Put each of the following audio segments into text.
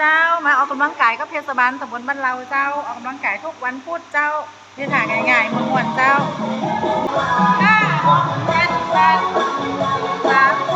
เจ้า มาออกกำลังกายก็เทศบาลตำบลบ้านเราเจ้า ออกกำลังกายทุกวันพุธเจ้าที่ถ่ายง่ายๆม่วนๆเจ้าห้าหกเจ็ดแปดสาม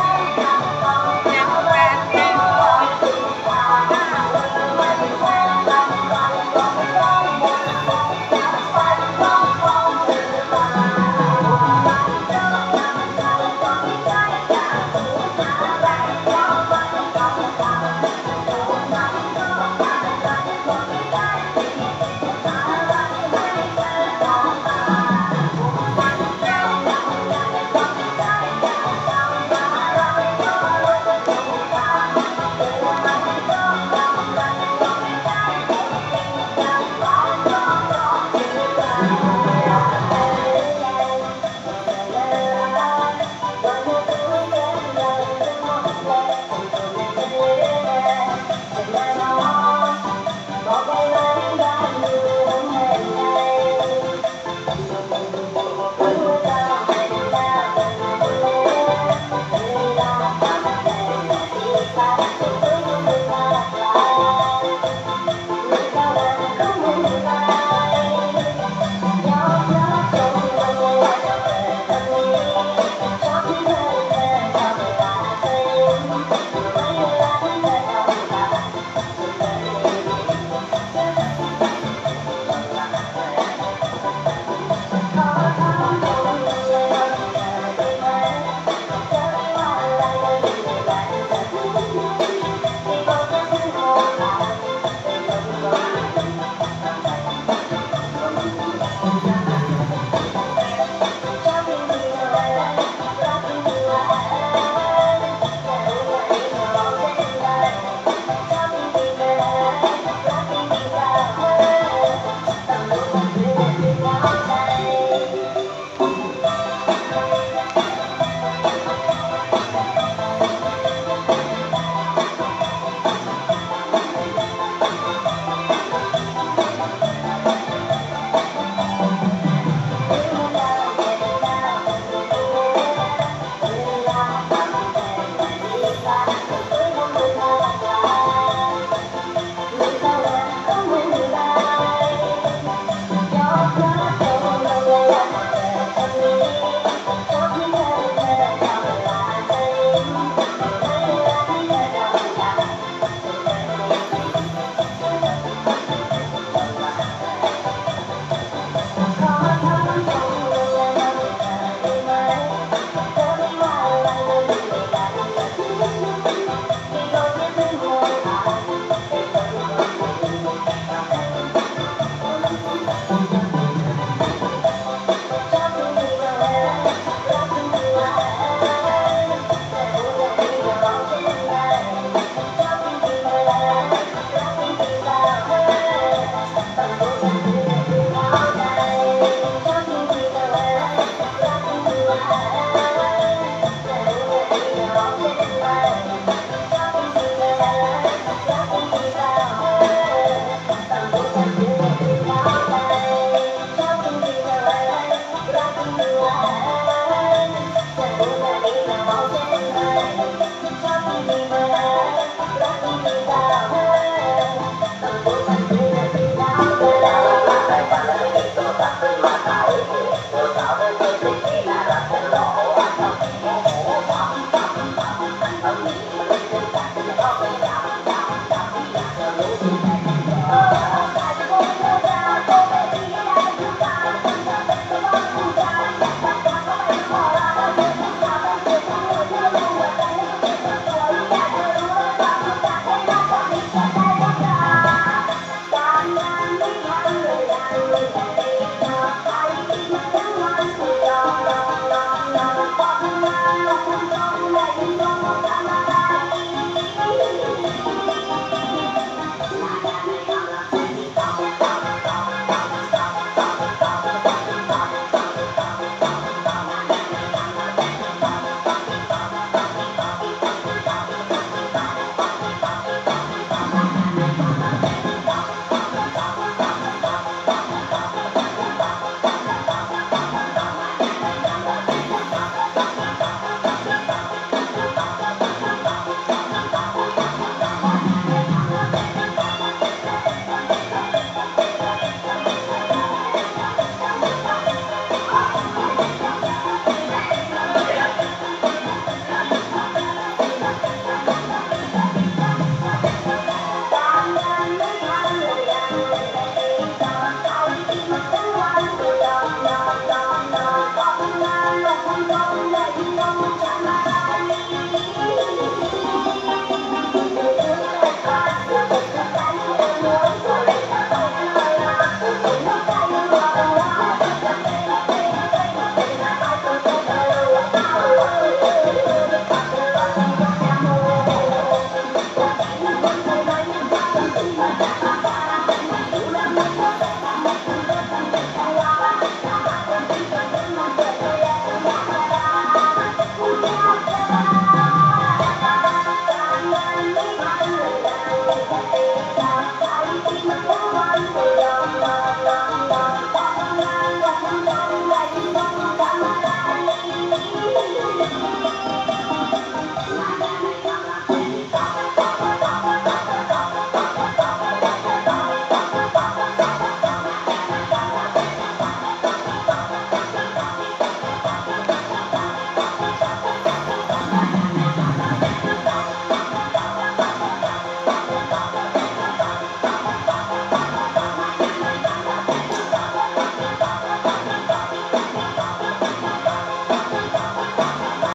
Thank you.